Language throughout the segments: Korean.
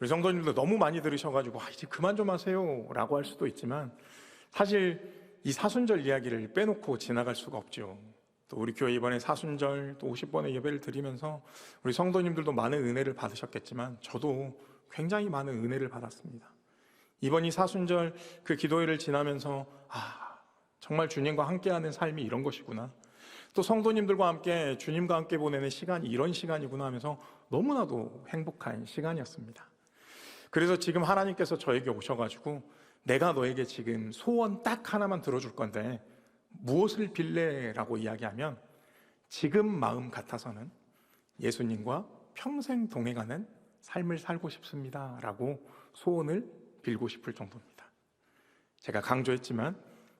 우리 성도님들 너무 많이 들으셔가지고 아, 이제 그만 좀 하세요라고 할 수도 있지만 사실 이 사순절 이야기를 빼놓고 지나갈 수가 없죠. 또 우리 교회 이번에 사순절 또 50번의 예배를 드리면서 우리 성도님들도 많은 은혜를 받으셨겠지만 저도 굉장히 많은 은혜를 받았습니다. 이번 이 사순절 그 기도회를 지나면서 아 정말 주님과 함께하는 삶이 이런 것이구나. 또 성도님들과 함께 주님과 함께 보내는 시간이 이런 시간이구나 하면서 너무나도 행복한 시간이었습니다. 그래서 지금 하나님께서 저에게 오셔가지고 내가 너에게 지금 소원 딱 하나만 들어줄 건데 무엇을 빌래라고 이야기하면 지금 마음 같아서는 예수님과 평생 동행하는 삶을 살고 싶습니다 라고 소원을 빌고 싶을 정도입니다. 제가 강조했지만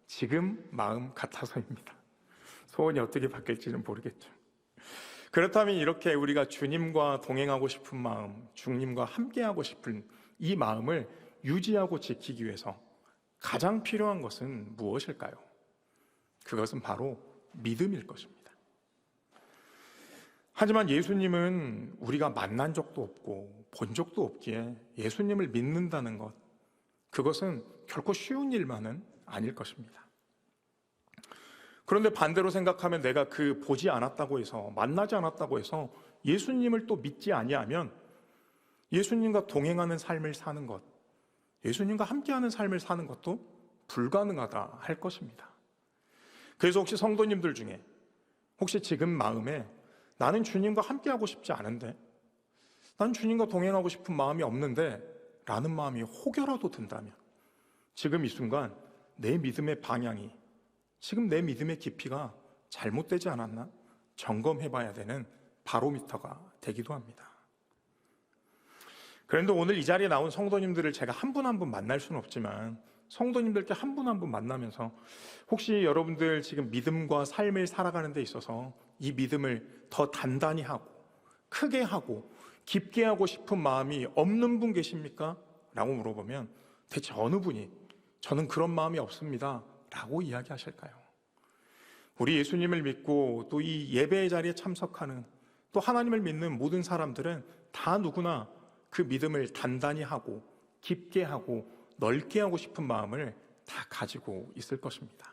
지금 마음 같아서입니다. 소원이 어떻게 바뀔지는 모르겠죠. 그렇다면 이렇게 우리가 주님과 동행하고 싶은 마음, 주님과 함께하고 싶은 이 마음을 유지하고 지키기 위해서 가장 필요한 것은 무엇일까요? 그것은 바로 믿음일 것입니다. 하지만 예수님은 우리가 만난 적도 없고 본 적도 없기에 예수님을 믿는다는 것, 그것은 결코 쉬운 일만은 아닐 것입니다. 그런데 반대로 생각하면 내가 그 보지 않았다고 해서 만나지 않았다고 해서 예수님을 또 믿지 아니하면 예수님과 동행하는 삶을 사는 것, 예수님과 함께하는 삶을 사는 것도 불가능하다 할 것입니다. 그래서 혹시 성도님들 중에 혹시 지금 마음에 나는 주님과 함께하고 싶지 않은데 난 주님과 동행하고 싶은 마음이 없는데 라는 마음이 혹여라도 든다면 지금 이 순간 내 믿음의 방향이 지금 내 믿음의 깊이가 잘못되지 않았나 점검해 봐야 되는 바로미터가 되기도 합니다. 그런데 오늘 이 자리에 나온 성도님들을 제가 한 분 한 분 만날 수는 없지만 성도님들께 한 분 한 분 만나면서 혹시 여러분들 지금 믿음과 삶을 살아가는 데 있어서 이 믿음을 더 단단히 하고 크게 하고 깊게 하고 싶은 마음이 없는 분 계십니까? 라고 물어보면 대체 어느 분이 저는 그런 마음이 없습니다. 라고 이야기하실까요? 우리 예수님을 믿고 또 이 예배의 자리에 참석하는 또 하나님을 믿는 모든 사람들은 다 누구나 그 믿음을 단단히 하고 깊게 하고 넓게 하고 싶은 마음을 다 가지고 있을 것입니다.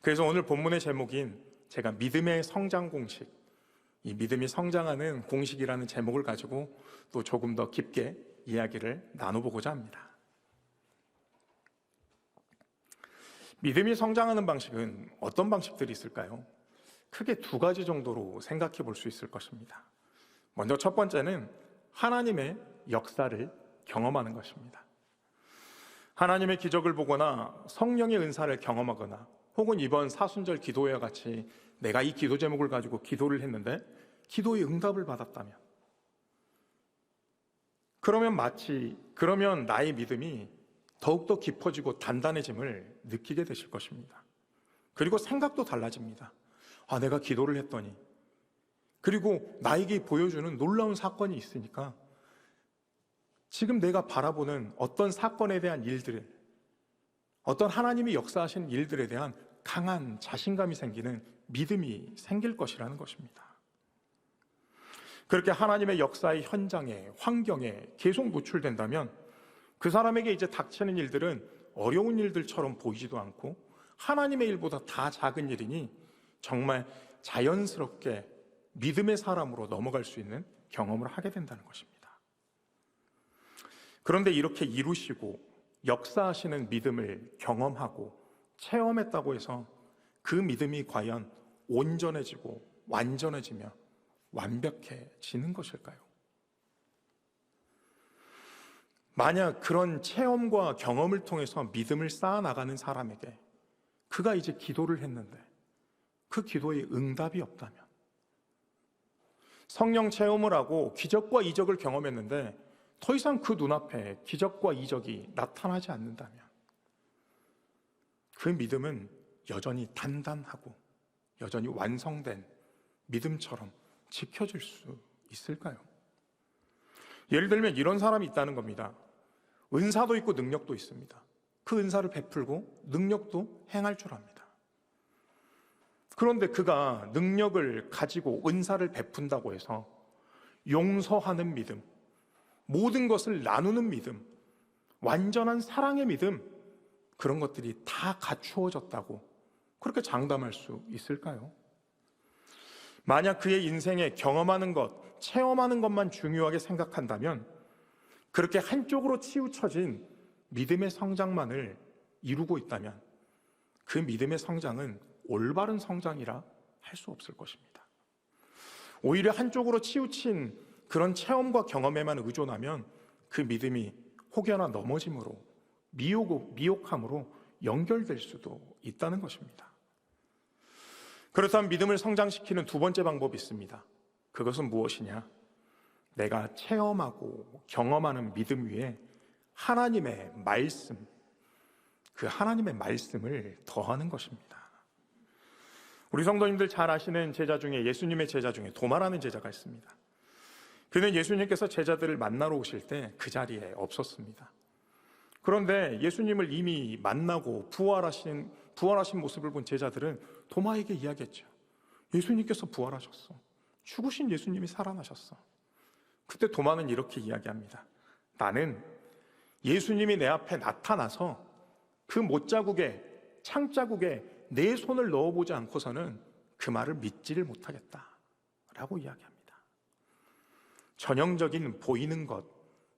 그래서 오늘 본문의 제목인 제가 믿음의 성장 공식, 이 믿음이 성장하는 공식이라는 제목을 가지고 또 조금 더 깊게 이야기를 나눠보고자 합니다. 믿음이 성장하는 방식은 어떤 방식들이 있을까요? 크게 두 가지 정도로 생각해 볼 수 있을 것입니다. 먼저 첫 번째는 하나님의 역사를 경험하는 것입니다. 하나님의 기적을 보거나 성령의 은사를 경험하거나 혹은 이번 사순절 기도회와 같이 내가 이 기도 제목을 가지고 기도를 했는데 기도의 응답을 받았다면 그러면 마치 그러면 나의 믿음이 더욱더 깊어지고 단단해짐을 느끼게 되실 것입니다. 그리고 생각도 달라집니다. 아, 내가 기도를 했더니 그리고 나에게 보여주는 놀라운 사건이 있으니까 지금 내가 바라보는 어떤 사건에 대한 일들을 어떤 하나님이 역사하신 일들에 대한 강한 자신감이 생기는 믿음이 생길 것이라는 것입니다. 그렇게 하나님의 역사의 현장에, 환경에 계속 노출된다면 그 사람에게 이제 닥치는 일들은 어려운 일들처럼 보이지도 않고 하나님의 일보다 다 작은 일이니 정말 자연스럽게 믿음의 사람으로 넘어갈 수 있는 경험을 하게 된다는 것입니다. 그런데 이렇게 이루시고 역사하시는 믿음을 경험하고 체험했다고 해서 그 믿음이 과연 온전해지고 완전해지며 완벽해지는 것일까요? 만약 그런 체험과 경험을 통해서 믿음을 쌓아 나가는 사람에게 그가 이제 기도를 했는데 그 기도에 응답이 없다면 성령 체험을 하고 기적과 이적을 경험했는데 더 이상 그 눈앞에 기적과 이적이 나타나지 않는다면 그 믿음은 여전히 단단하고 여전히 완성된 믿음처럼 지켜질 수 있을까요? 예를 들면 이런 사람이 있다는 겁니다. 은사도 있고 능력도 있습니다. 그 은사를 베풀고 능력도 행할 줄 압니다. 그런데 그가 능력을 가지고 은사를 베푼다고 해서 용서하는 믿음, 모든 것을 나누는 믿음, 완전한 사랑의 믿음, 그런 것들이 다 갖추어졌다고 그렇게 장담할 수 있을까요? 만약 그의 인생에 경험하는 것, 체험하는 것만 중요하게 생각한다면 그렇게 한쪽으로 치우쳐진 믿음의 성장만을 이루고 있다면 그 믿음의 성장은 올바른 성장이라 할 수 없을 것입니다. 오히려 한쪽으로 치우친 그런 체험과 경험에만 의존하면 그 믿음이 혹여나 넘어짐으로 미혹, 미혹함으로 연결될 수도 있다는 것입니다. 그렇다면 믿음을 성장시키는 두 번째 방법이 있습니다. 그것은 무엇이냐? 내가 체험하고 경험하는 믿음 위에 하나님의 말씀, 그 하나님의 말씀을 더하는 것입니다. 우리 성도님들 잘 아시는 제자 중에 예수님의 제자 중에 도마라는 제자가 있습니다. 그는 예수님께서 제자들을 만나러 오실 때 그 자리에 없었습니다. 그런데 예수님을 이미 만나고 부활하신 부활하신 모습을 본 제자들은 도마에게 이야기했죠. 예수님께서 부활하셨어. 죽으신 예수님이 살아나셨어. 그때 도마는 이렇게 이야기합니다. 나는 예수님이 내 앞에 나타나서 그 못자국에 창자국에 내 손을 넣어보지 않고서는 그 말을 믿지를 못하겠다. 라고 이야기합니다. 전형적인 보이는 것,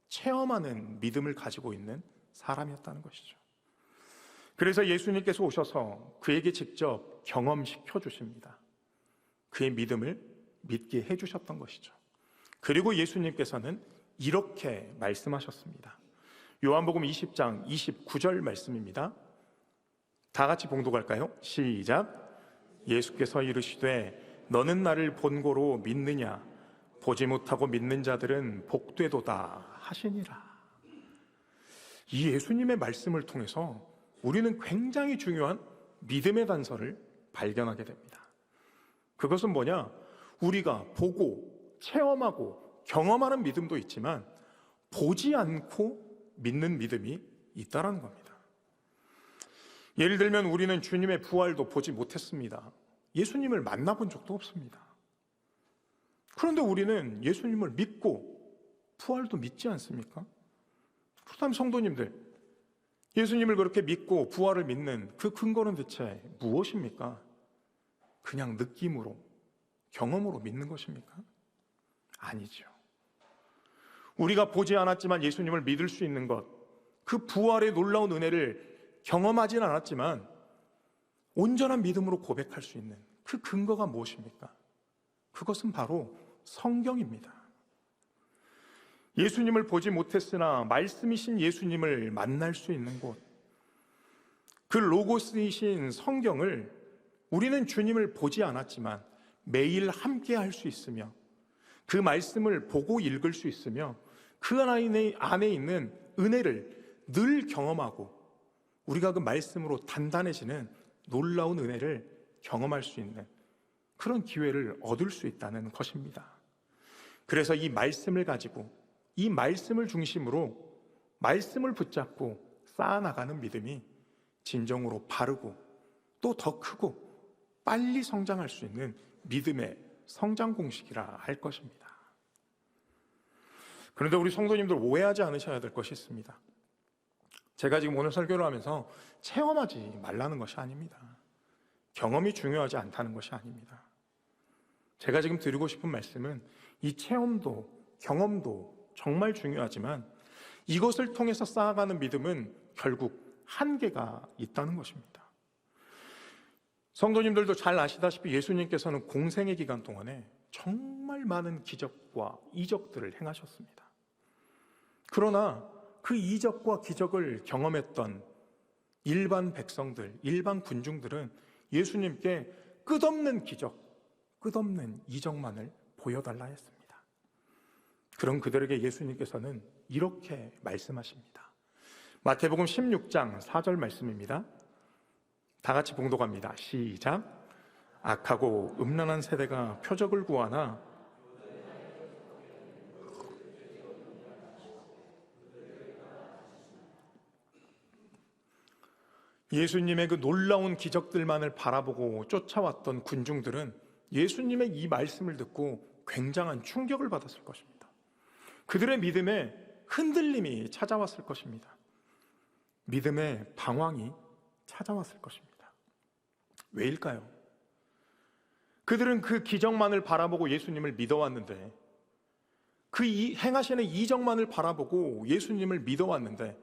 체험하는 믿음을 가지고 있는 사람이었다는 것이죠. 그래서 예수님께서 오셔서 그에게 직접 경험시켜 주십니다. 그의 믿음을 믿게 해 주셨던 것이죠. 그리고 예수님께서는 이렇게 말씀하셨습니다. 요한복음 20장 29절 말씀입니다. 다 같이 봉독할까요? 시작. 예수께서 이르시되 너는 나를 본고로 믿느냐 보지 못하고 믿는 자들은 복되도다 하시니라. 이 예수님의 말씀을 통해서 우리는 굉장히 중요한 믿음의 단서를 발견하게 됩니다. 그것은 뭐냐? 우리가 보고 체험하고 경험하는 믿음도 있지만 보지 않고 믿는 믿음이 있다라는 겁니다. 예를 들면 우리는 주님의 부활도 보지 못했습니다. 예수님을 만나본 적도 없습니다. 그런데 우리는 예수님을 믿고 부활도 믿지 않습니까? 그렇다면 성도님들, 예수님을 그렇게 믿고 부활을 믿는 그 근거는 대체 무엇입니까? 그냥 느낌으로, 경험으로 믿는 것입니까? 아니죠. 우리가 보지 않았지만 예수님을 믿을 수 있는 것, 그 부활의 놀라운 은혜를 경험하진 않았지만 온전한 믿음으로 고백할 수 있는 그 근거가 무엇입니까? 그것은 바로 성경입니다. 예수님을 보지 못했으나 말씀이신 예수님을 만날 수 있는 곳, 그 로고스이신 성경을 우리는 주님을 보지 않았지만 매일 함께 할 수 있으며 그 말씀을 보고 읽을 수 있으며 그 안에 있는 은혜를 늘 경험하고 우리가 그 말씀으로 단단해지는 놀라운 은혜를 경험할 수 있는 그런 기회를 얻을 수 있다는 것입니다. 그래서 이 말씀을 가지고 이 말씀을 중심으로 말씀을 붙잡고 쌓아나가는 믿음이 진정으로 바르고 또 더 크고 빨리 성장할 수 있는 믿음의 성장 공식이라 할 것입니다. 그런데 우리 성도님들 오해하지 않으셔야 될 것이 있습니다. 제가 지금 오늘 설교를 하면서 체험하지 말라는 것이 아닙니다. 경험이 중요하지 않다는 것이 아닙니다. 제가 지금 드리고 싶은 말씀은 이 체험도 경험도 정말 중요하지만 이것을 통해서 쌓아가는 믿음은 결국 한계가 있다는 것입니다. 성도님들도 잘 아시다시피 예수님께서는 공생의 기간 동안에 정말 많은 기적과 이적들을 행하셨습니다. 그러나 그 이적과 기적을 경험했던 일반 백성들, 일반 군중들은 예수님께 끝없는 기적, 끝없는 이적만을 보여달라 했습니다. 그런 그들에게 예수님께서는 이렇게 말씀하십니다. 마태복음 16장 4절 말씀입니다. 다 같이 봉독합니다. 시작. 악하고 음란한 세대가 표적을 구하나 예수님의 그 놀라운 기적들만을 바라보고 쫓아왔던 군중들은 예수님의 이 말씀을 듣고 굉장한 충격을 받았을 것입니다. 그들의 믿음에 흔들림이 찾아왔을 것입니다. 믿음의 방황이 찾아왔을 것입니다. 왜일까요? 그들은 그 기적만을 바라보고 예수님을 믿어왔는데 그 이- 행하시는 이적만을 바라보고 예수님을 믿어왔는데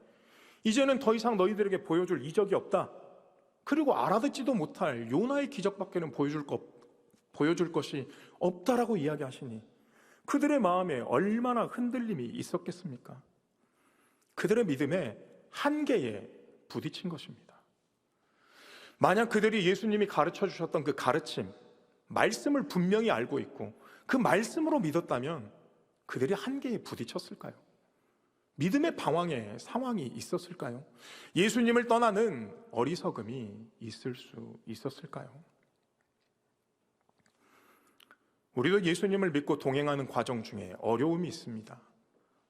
이제는 더 이상 너희들에게 보여줄 이적이 없다. 그리고 알아듣지도 못할 요나의 기적밖에는 보여줄 것 보여줄 것이 없다라고 이야기하시니 그들의 마음에 얼마나 흔들림이 있었겠습니까? 그들의 믿음에 한계에 부딪힌 것입니다. 만약 그들이 예수님이 가르쳐 주셨던 그 가르침, 말씀을 분명히 알고 있고 그 말씀으로 믿었다면 그들이 한계에 부딪혔을까요? 믿음의 방황에 상황이 있었을까요? 예수님을 떠나는 어리석음이 있을 수 있었을까요? 우리도 예수님을 믿고 동행하는 과정 중에 어려움이 있습니다.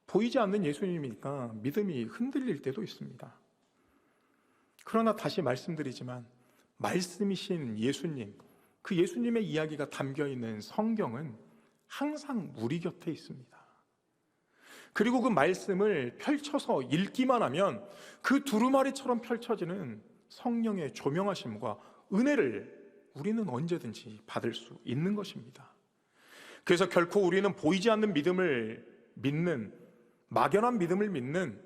보이지 않는 예수님이니까 믿음이 흔들릴 때도 있습니다. 그러나 다시 말씀드리지만 말씀이신 예수님, 그 예수님의 이야기가 담겨 있는 성경은 항상 우리 곁에 있습니다. 그리고 그 말씀을 펼쳐서 읽기만 하면 그 두루마리처럼 펼쳐지는 성령의 조명하심과 은혜를 우리는 언제든지 받을 수 있는 것입니다. 그래서 결코 우리는 보이지 않는 믿음을 믿는 막연한 믿음을 믿는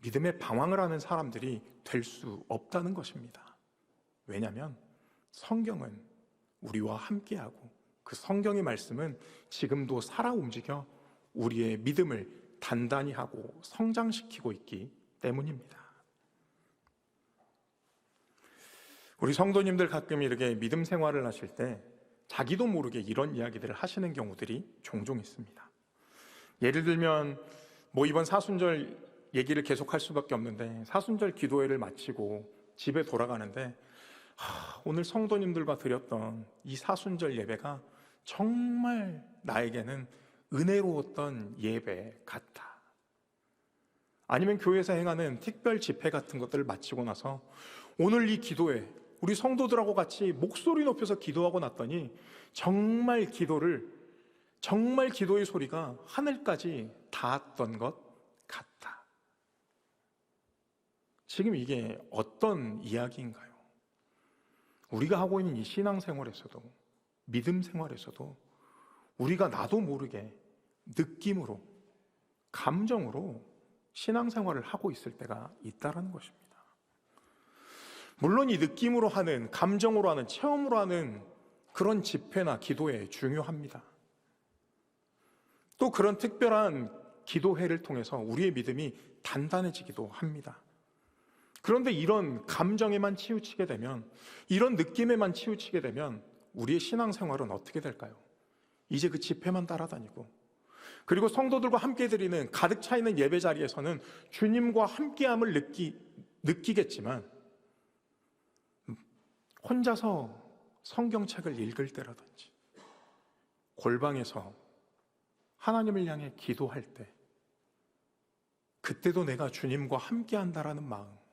믿음의 방황을 하는 사람들이 될 수 없다는 것입니다. 왜냐하면 성경은 우리와 함께하고 그 성경의 말씀은 지금도 살아 움직여 우리의 믿음을 단단히 하고 성장시키고 있기 때문입니다. 우리 성도님들 가끔 이렇게 믿음 생활을 하실 때 자기도 모르게 이런 이야기들을 하시는 경우들이 종종 있습니다. 예를 들면 뭐 이번 사순절 얘기를 계속할 수밖에 없는데 사순절 기도회를 마치고 집에 돌아가는데 하, 오늘 성도님들과 드렸던 이 사순절 예배가 정말 나에게는 은혜로웠던 예배 같다. 아니면 교회에서 행하는 특별 집회 같은 것들을 마치고 나서 오늘 이 기도회 우리 성도들하고 같이 목소리 높여서 기도하고 났더니 정말 기도를 정말 기도의 소리가 하늘까지 닿았던 것 같다. 지금 이게 어떤 이야기인가요? 우리가 하고 있는 이 신앙 생활에서도 믿음 생활에서도 우리가 나도 모르게 느낌으로 감정으로 신앙 생활을 하고 있을 때가 있다라는 것입니다. 물론 이 느낌으로 하는 감정으로 하는 체험으로 하는 그런 집회나 기도회 중요합니다. 또 그런 특별한 기도회를 통해서 우리의 믿음이 단단해지기도 합니다. 그런데 이런 감정에만 치우치게 되면, 이런 느낌에만 치우치게 되면 우리의 신앙생활은 어떻게 될까요? 이제 그 집회만 따라다니고, 그리고 성도들과 함께 드리는 가득 차 있는 예배 자리에서는 주님과 함께함을 느끼, 느끼겠지만, 혼자서 성경책을 읽을 때라든지, 골방에서 하나님을 향해 기도할 때, 그때도 내가 주님과 함께 한다라는 마음,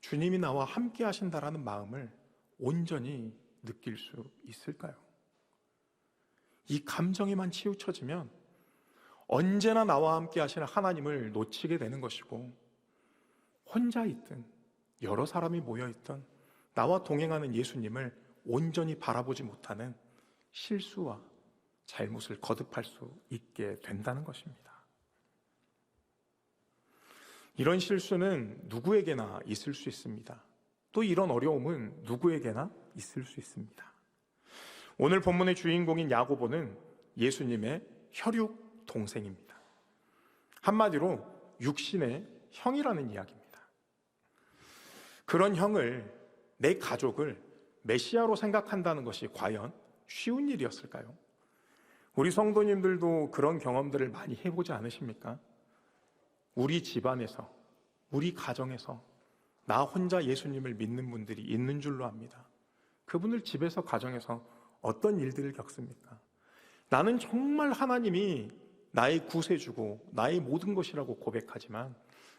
주님이 나와 함께 하신다라는 마음을 온전히 느낄 수 있을까요? 이 감정에만 치우쳐지면 언제나 나와 함께 하시는 하나님을 놓치게 되는 것이고, 혼자 있든 여러 사람이 모여 있든 나와 동행하는 예수님을 온전히 바라보지 못하는 실수와 잘못을 거듭할 수 있게 된다는 것입니다. 이런 실수는 누구에게나 있을 수 있습니다. 또 이런 어려움은 누구에게나 있을 수 있습니다. 오늘 본문의 주인공인 야고보는 예수님의 혈육 동생입니다. 한마디로 육신의 형이라는 이야기입니다. 그런 형을 내 가족을 메시아로 생각한다는 것이 과연 쉬운 일이었을까요? 우리 성도님들도 그런 경험들을 많이 해보지 않으십니까? 우리 집안에서, 우리 가정에서 나 혼자 예수님을 믿는 분들이 있는 줄로 압니다. 그분들 집에서, 가정에서 어떤 일들을 겪습니까? 나는 정말 하나님이 나의 구세주고 나의 모든 것이라고 고백하지만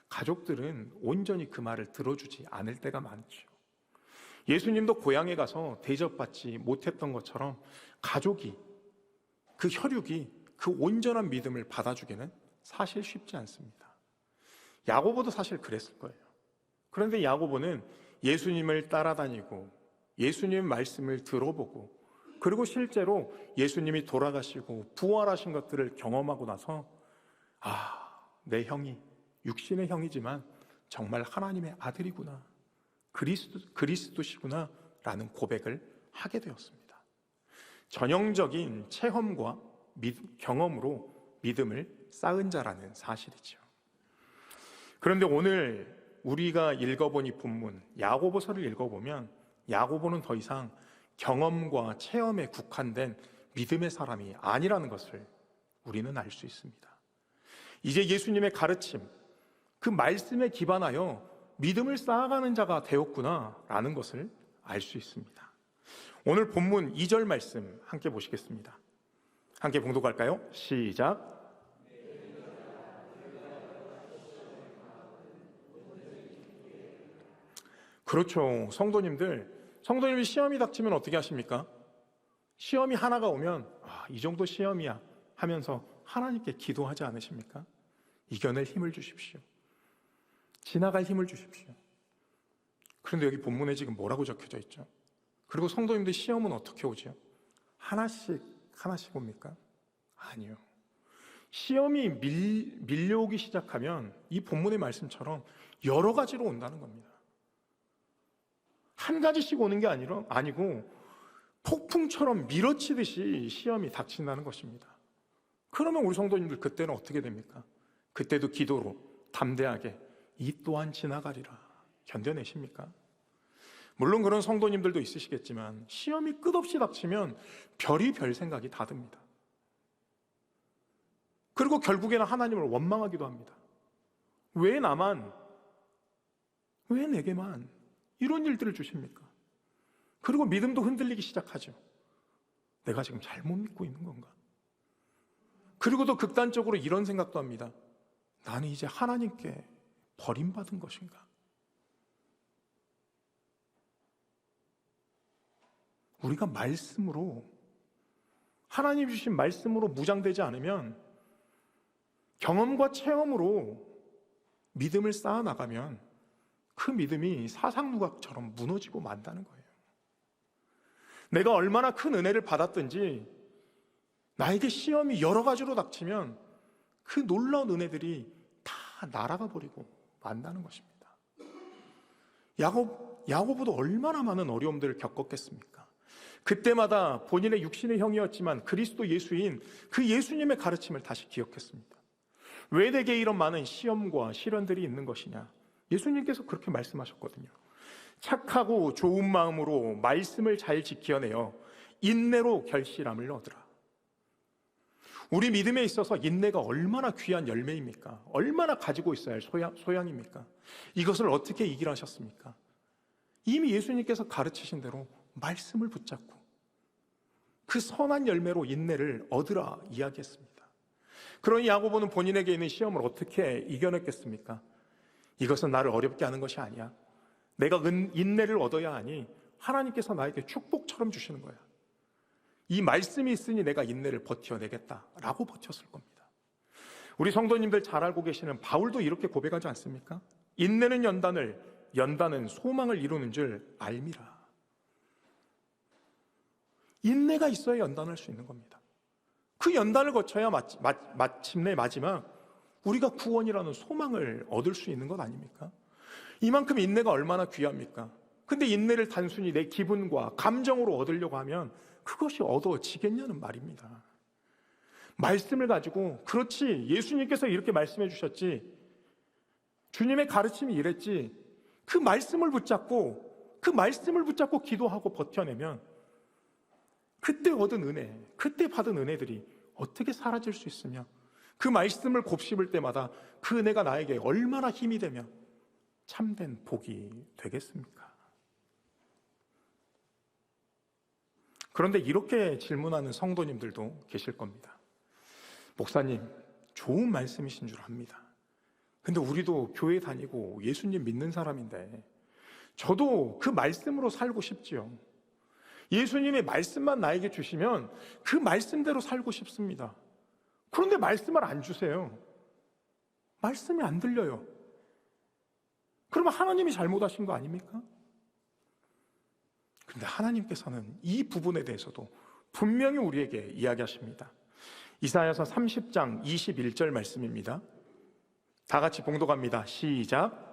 가족들은 온전히 그 말을 들어주지 않을 때가 많죠. 예수님도 고향에 가서 대접받지 못했던 것처럼 가족이 그 혈육이 그 온전한 믿음을 받아주기는 사실 쉽지 않습니다. 야고보도 사실 그랬을 거예요. 그런데 야고보는 예수님을 따라다니고 예수님 말씀을 들어보고 그리고 실제로 예수님이 돌아가시고 부활하신 것들을 경험하고 나서 아, 내 형이 육신의 형이지만 정말 하나님의 아들이구나. 그리스도, 그리스도시구나. 라는 고백을 하게 되었습니다. 전형적인 체험과 믿, 경험으로 믿음을 쌓은 자라는 사실이죠. 그런데 오늘 우리가 읽어본 이 본문 야고보서를 읽어보면 야고보는 더 이상 경험과 체험에 국한된 믿음의 사람이 아니라는 것을 우리는 알 수 있습니다. 이제 예수님의 가르침, 그 말씀에 기반하여 믿음을 쌓아가는 자가 되었구나라는 것을 알 수 있습니다. 오늘 본문 2절 말씀 함께 보시겠습니다. 함께 봉독할까요? 시작. 그렇죠. 성도님들, 성도님이 시험이 닥치면 어떻게 하십니까? 시험이 하나가 오면 아, 이 정도 시험이야 하면서 하나님께 기도하지 않으십니까? 이겨낼 힘을 주십시오. 지나갈 힘을 주십시오. 그런데 여기 본문에 지금 뭐라고 적혀져 있죠? 그리고 성도님들 시험은 어떻게 오죠? 하나씩 하나씩 옵니까? 아니요. 시험이 밀, 밀려오기 시작하면 이 본문의 말씀처럼 여러 가지로 온다는 겁니다. 한 가지씩 오는 게 아니라 아니고 폭풍처럼 밀어치듯이 시험이 닥친다는 것입니다. 그러면 우리 성도님들 그때는 어떻게 됩니까? 그때도 기도로 담대하게 이 또한 지나가리라 견뎌내십니까? 물론 그런 성도님들도 있으시겠지만 시험이 끝없이 닥치면 별이 별 생각이 다 듭니다. 그리고 결국에는 하나님을 원망하기도 합니다. 왜 나만? 왜 내게만? 이런 일들을 주십니까? 그리고 믿음도 흔들리기 시작하죠. 내가 지금 잘못 믿고 있는 건가? 그리고 또 극단적으로 이런 생각도 합니다. 나는 이제 하나님께 버림받은 것인가? 우리가 말씀으로 하나님 주신 말씀으로 무장되지 않으면 경험과 체험으로 믿음을 쌓아 나가면 그 믿음이 사상 누각처럼 무너지고 만다는 거예요. 내가 얼마나 큰 은혜를 받았든지 나에게 시험이 여러 가지로 닥치면 그 놀라운 은혜들이 다 날아가 버리고 만다는 것입니다. 야곱, 야고보도 얼마나 많은 어려움들을 겪었겠습니까? 그때마다 본인의 육신의 형이었지만 그리스도 예수인 그 예수님의 가르침을 다시 기억했습니다. 왜 내게 이런 많은 시험과 시련들이 있는 것이냐? 예수님께서 그렇게 말씀하셨거든요. 착하고 좋은 마음으로 말씀을 잘 지켜내어 인내로 결실함을 얻으라. 우리 믿음에 있어서 인내가 얼마나 귀한 열매입니까? 얼마나 가지고 있어야 할 소양, 소양입니까? 이것을 어떻게 이기라 하셨습니까? 이미 예수님께서 가르치신 대로 말씀을 붙잡고 그 선한 열매로 인내를 얻으라 이야기했습니다. 그러니 야고보는 본인에게 있는 시험을 어떻게 이겨냈겠습니까? 이것은 나를 어렵게 하는 것이 아니야. 내가 인내를 얻어야 하니 하나님께서 나에게 축복처럼 주시는 거야. 이 말씀이 있으니 내가 인내를 버텨내겠다 라고 버텼을 겁니다. 우리 성도님들 잘 알고 계시는 바울도 이렇게 고백하지 않습니까? 인내는 연단을, 연단은 소망을 이루는 줄 알미라. 인내가 있어야 연단할 수 있는 겁니다. 그 연단을 거쳐야 마, 마, 마침내 마지막 우리가 구원이라는 소망을 얻을 수 있는 것 아닙니까? 이만큼 인내가 얼마나 귀합니까? 근데 인내를 단순히 내 기분과 감정으로 얻으려고 하면 그것이 얻어지겠냐는 말입니다. 말씀을 가지고 그렇지 예수님께서 이렇게 말씀해 주셨지 주님의 가르침이 이랬지 그 말씀을 붙잡고 그 말씀을 붙잡고 기도하고 버텨내면 그때 얻은 은혜, 그때 받은 은혜들이 어떻게 사라질 수 있으며 그 말씀을 곱씹을 때마다 그 은혜가 나에게 얼마나 힘이 되며 참된 복이 되겠습니까? 그런데 이렇게 질문하는 성도님들도 계실 겁니다. 목사님, 좋은 말씀이신 줄 압니다. 근데 우리도 교회 다니고 예수님 믿는 사람인데 저도 그 말씀으로 살고 싶지요. 예수님의 말씀만 나에게 주시면 그 말씀대로 살고 싶습니다. 그런데 말씀을 안 주세요. 말씀이 안 들려요. 그러면 하나님이 잘못하신 거 아닙니까? 근데 하나님께서는 이 부분에 대해서도 분명히 우리에게 이야기하십니다. 이사야서 30장 21절 말씀입니다. 다 같이 봉독합니다. 시작.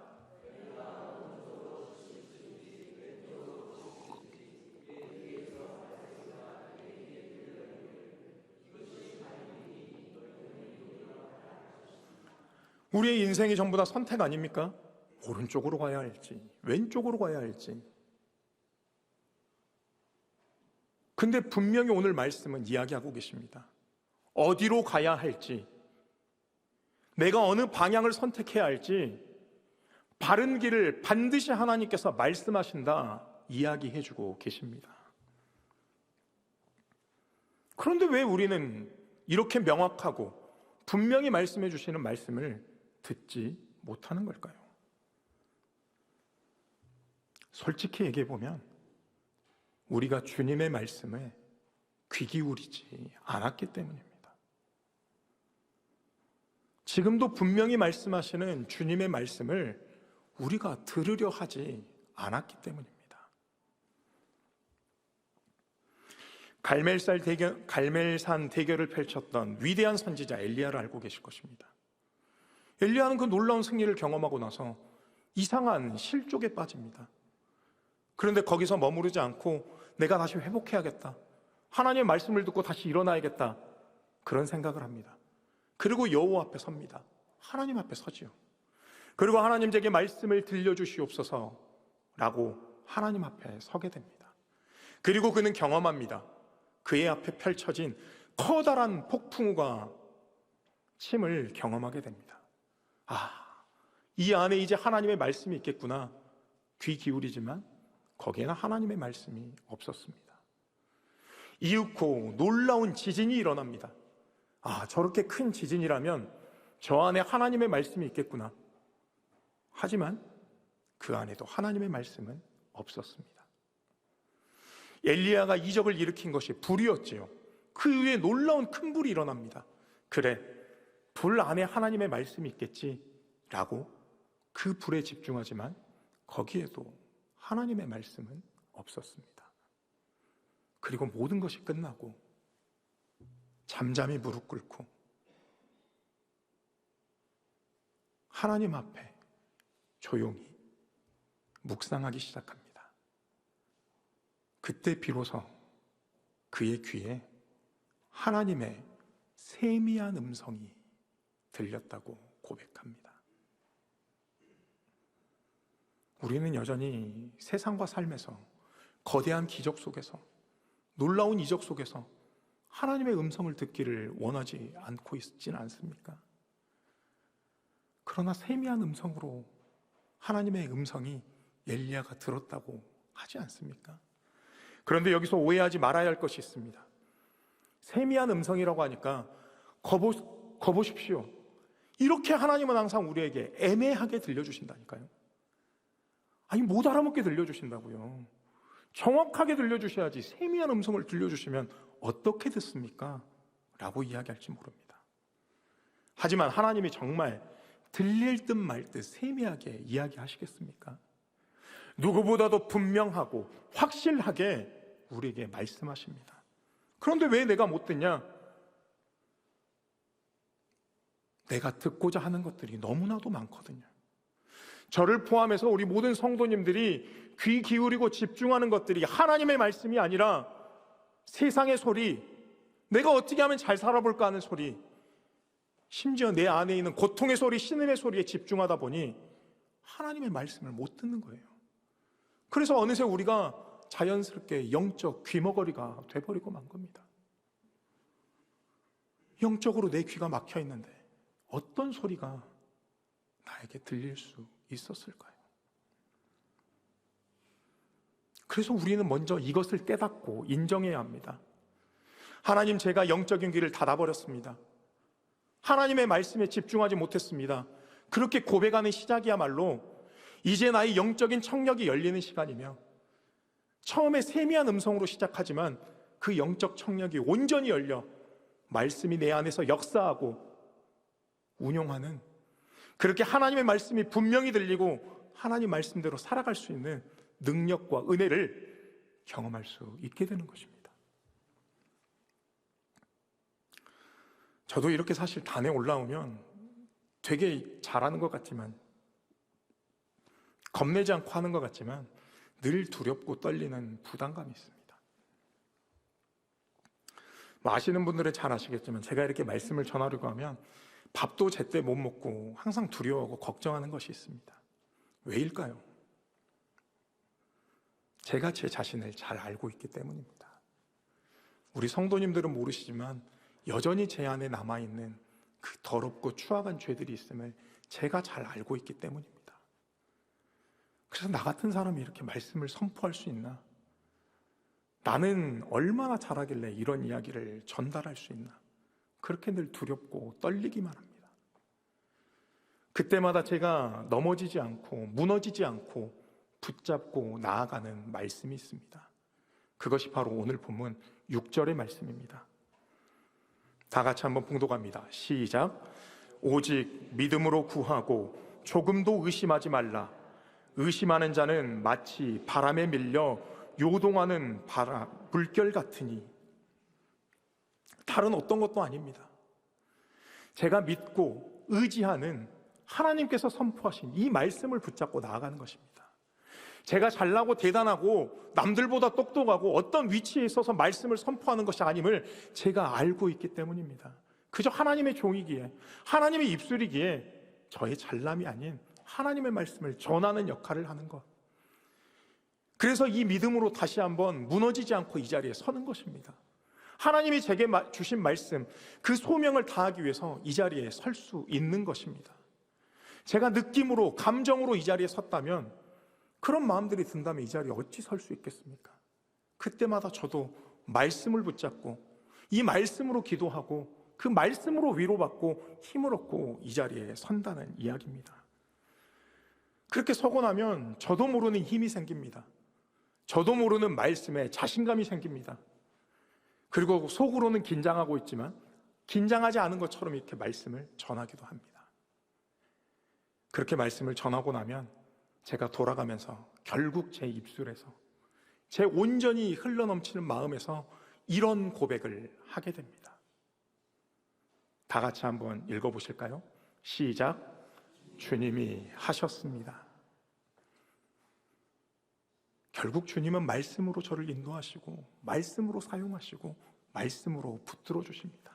우리의 인생이 전부 다 선택 아닙니까? 오른쪽으로 가야 할지, 왼쪽으로 가야 할지. 근데 분명히 오늘 말씀은 이야기하고 계십니다. 어디로 가야 할지, 내가 어느 방향을 선택해야 할지, 바른 길을 반드시 하나님께서 말씀하신다 이야기해 주고 계십니다. 그런데 왜 우리는 이렇게 명확하고 분명히 말씀해 주시는 말씀을 듣지 못하는 걸까요? 솔직히 얘기해 보면 우리가 주님의 말씀에 귀 기울이지 않았기 때문입니다. 지금도 분명히 말씀하시는 주님의 말씀을 우리가 들으려 하지 않았기 때문입니다. 갈멜살 대결, 갈멜산 대결을 펼쳤던 위대한 선지자 엘리야를 알고 계실 것입니다. 엘리야는 그 놀라운 승리를 경험하고 나서 이상한 실족에 빠집니다. 그런데 거기서 머무르지 않고 내가 다시 회복해야겠다. 하나님의 말씀을 듣고 다시 일어나야겠다. 그런 생각을 합니다. 그리고 여호와 앞에 섭니다. 하나님 앞에 서지요. 그리고 하나님 제게 말씀을 들려주시옵소서 라고 하나님 앞에 서게 됩니다. 그리고 그는 경험합니다. 그의 앞에 펼쳐진 커다란 폭풍우가 침을 경험하게 됩니다. 아, 이 안에 이제 하나님의 말씀이 있겠구나. 귀 기울이지만 거기에는 하나님의 말씀이 없었습니다. 이윽고 놀라운 지진이 일어납니다. 아, 저렇게 큰 지진이라면 저 안에 하나님의 말씀이 있겠구나. 하지만 그 안에도 하나님의 말씀은 없었습니다. 엘리야가 이적을 일으킨 것이 불이었지요. 그 위에 놀라운 큰 불이 일어납니다. 그래, 불 안에 하나님의 말씀이 있겠지라고 그 불에 집중하지만 거기에도 하나님의 말씀은 없었습니다. 그리고 모든 것이 끝나고 잠잠히 무릎 꿇고 하나님 앞에 조용히 묵상하기 시작합니다. 그때 비로소 그의 귀에 하나님의 세미한 음성이 들렸다고 고백합니다. 우리는 여전히 세상과 삶에서 거대한 기적 속에서 놀라운 이적 속에서 하나님의 음성을 듣기를 원하지 않고 있지는 않습니까? 그러나 세미한 음성으로 하나님의 음성이 엘리야가 들었다고 하지 않습니까? 그런데 여기서 오해하지 말아야 할 것이 있습니다. 세미한 음성이라고 하니까 거보, 거보십시오. 이렇게 하나님은 항상 우리에게 애매하게 들려주신다니까요. 아니, 못 알아먹게 들려주신다고요. 정확하게 들려주셔야지 세미한 음성을 들려주시면 어떻게 듣습니까? 라고 이야기할지 모릅니다. 하지만 하나님이 정말 들릴 듯 말 듯 세미하게 이야기하시겠습니까? 누구보다도 분명하고 확실하게 우리에게 말씀하십니다. 그런데 왜 내가 못 듣냐? 내가 듣고자 하는 것들이 너무나도 많거든요. 저를 포함해서 우리 모든 성도님들이 귀 기울이고 집중하는 것들이 하나님의 말씀이 아니라 세상의 소리, 내가 어떻게 하면 잘 살아볼까 하는 소리, 심지어 내 안에 있는 고통의 소리, 신음의 소리에 집중하다 보니 하나님의 말씀을 못 듣는 거예요. 그래서 어느새 우리가 자연스럽게 영적 귀머거리가 돼버리고 만 겁니다. 영적으로 내 귀가 막혀 있는데 어떤 소리가 나에게 들릴 수 있었을까요? 그래서 우리는 먼저 이것을 깨닫고 인정해야 합니다. 하나님, 제가 영적인 귀를 닫아버렸습니다. 하나님의 말씀에 집중하지 못했습니다. 그렇게 고백하는 시작이야말로 이제 나의 영적인 청력이 열리는 시간이며 처음에 세미한 음성으로 시작하지만 그 영적 청력이 온전히 열려 말씀이 내 안에서 역사하고 운용하는 그렇게 하나님의 말씀이 분명히 들리고 하나님 말씀대로 살아갈 수 있는 능력과 은혜를 경험할 수 있게 되는 것입니다. 저도 이렇게 사실 단에 올라오면 되게 잘하는 것 같지만 겁내지 않고 하는 것 같지만 늘 두렵고 떨리는 부담감이 있습니다. 뭐 아시는 분들은 잘 아시겠지만 제가 이렇게 말씀을 전하려고 하면 밥도 제때 못 먹고 항상 두려워하고 걱정하는 것이 있습니다. 왜일까요? 제가 제 자신을 잘 알고 있기 때문입니다. 우리 성도님들은 모르시지만 여전히 제 안에 남아있는 그 더럽고 추악한 죄들이 있음을 제가 잘 알고 있기 때문입니다. 그래서 나 같은 사람이 이렇게 말씀을 선포할 수 있나? 나는 얼마나 잘하길래 이런 이야기를 전달할 수 있나? 그렇게 늘 두렵고 떨리기만 합니다. 그때마다 제가 넘어지지 않고 무너지지 않고 붙잡고 나아가는 말씀이 있습니다. 그것이 바로 오늘 본문 6절의 말씀입니다. 다 같이 한번 봉독합니다. 시작. 오직 믿음으로 구하고 조금도 의심하지 말라. 의심하는 자는 마치 바람에 밀려 요동하는 바람, 물결 같으니 다른 어떤 것도 아닙니다. 제가 믿고 의지하는 하나님께서 선포하신 이 말씀을 붙잡고 나아가는 것입니다. 제가 잘나고 대단하고 남들보다 똑똑하고 어떤 위치에 있어서 말씀을 선포하는 것이 아님을 제가 알고 있기 때문입니다. 그저 하나님의 종이기에 하나님의 입술이기에 저의 잘남이 아닌 하나님의 말씀을 전하는 역할을 하는 것. 그래서 이 믿음으로 다시 한번 무너지지 않고 이 자리에 서는 것입니다. 하나님이 제게 주신 말씀, 그 소명을 다하기 위해서 이 자리에 설 수 있는 것입니다. 제가 느낌으로, 감정으로 이 자리에 섰다면 그런 마음들이 든다면 이 자리에 어찌 설 수 있겠습니까? 그때마다 저도 말씀을 붙잡고 이 말씀으로 기도하고 그 말씀으로 위로받고 힘을 얻고 이 자리에 선다는 이야기입니다. 그렇게 서고 나면 저도 모르는 힘이 생깁니다. 저도 모르는 말씀에 자신감이 생깁니다. 그리고 속으로는 긴장하고 있지만 긴장하지 않은 것처럼 이렇게 말씀을 전하기도 합니다. 그렇게 말씀을 전하고 나면 제가 돌아가면서 결국 제 입술에서 제 온전히 흘러넘치는 마음에서 이런 고백을 하게 됩니다. 다 같이 한번 읽어보실까요? 시작. 주님이 하셨습니다. 결국 주님은 말씀으로 저를 인도하시고, 말씀으로 사용하시고, 말씀으로 붙들어 주십니다.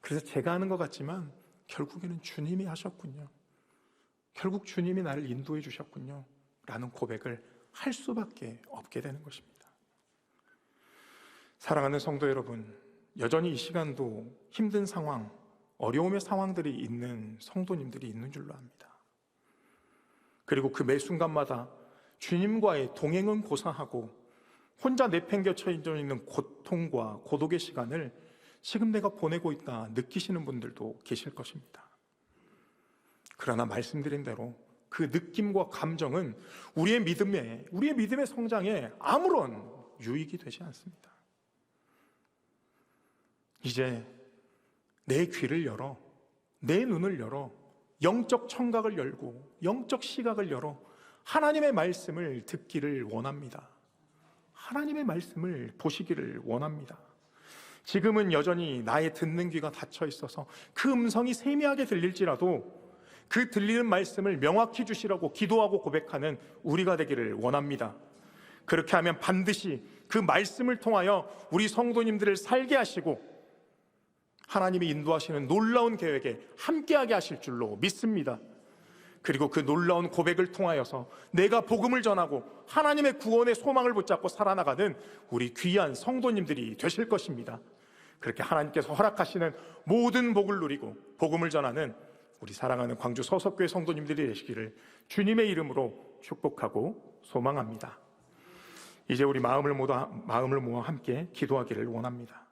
그래서 제가 하는 것 같지만, 결국에는 주님이 하셨군요. 결국 주님이 나를 인도해 주셨군요. 라는 고백을 할 수밖에 없게 되는 것입니다. 사랑하는 성도 여러분, 여전히 이 시간도 힘든 상황, 어려움의 상황들이 있는 성도님들이 있는 줄로 압니다. 그리고 그 매 순간마다 주님과의 동행은 고사하고 혼자 내팽겨쳐 있는 고통과 고독의 시간을 지금 내가 보내고 있다 느끼시는 분들도 계실 것입니다. 그러나 말씀드린 대로 그 느낌과 감정은 우리의 믿음에, 우리의 믿음의 성장에 아무런 유익이 되지 않습니다. 이제 내 귀를 열어, 내 눈을 열어, 영적 청각을 열고, 영적 시각을 열어, 하나님의 말씀을 듣기를 원합니다. 하나님의 말씀을 보시기를 원합니다. 지금은 여전히 나의 듣는 귀가 닫혀 있어서 그 음성이 세미하게 들릴지라도 그 들리는 말씀을 명확히 주시라고 기도하고 고백하는 우리가 되기를 원합니다. 그렇게 하면 반드시 그 말씀을 통하여 우리 성도님들을 살게 하시고 하나님이 인도하시는 놀라운 계획에 함께하게 하실 줄로 믿습니다. 그리고 그 놀라운 고백을 통하여서 내가 복음을 전하고 하나님의 구원의 소망을 붙잡고 살아나가는 우리 귀한 성도님들이 되실 것입니다. 그렇게 하나님께서 허락하시는 모든 복을 누리고 복음을 전하는 우리 사랑하는 광주 서석교회 성도님들이 되시기를 주님의 이름으로 축복하고 소망합니다. 이제 우리 마음을 모아 마음을 모아 함께 기도하기를 원합니다.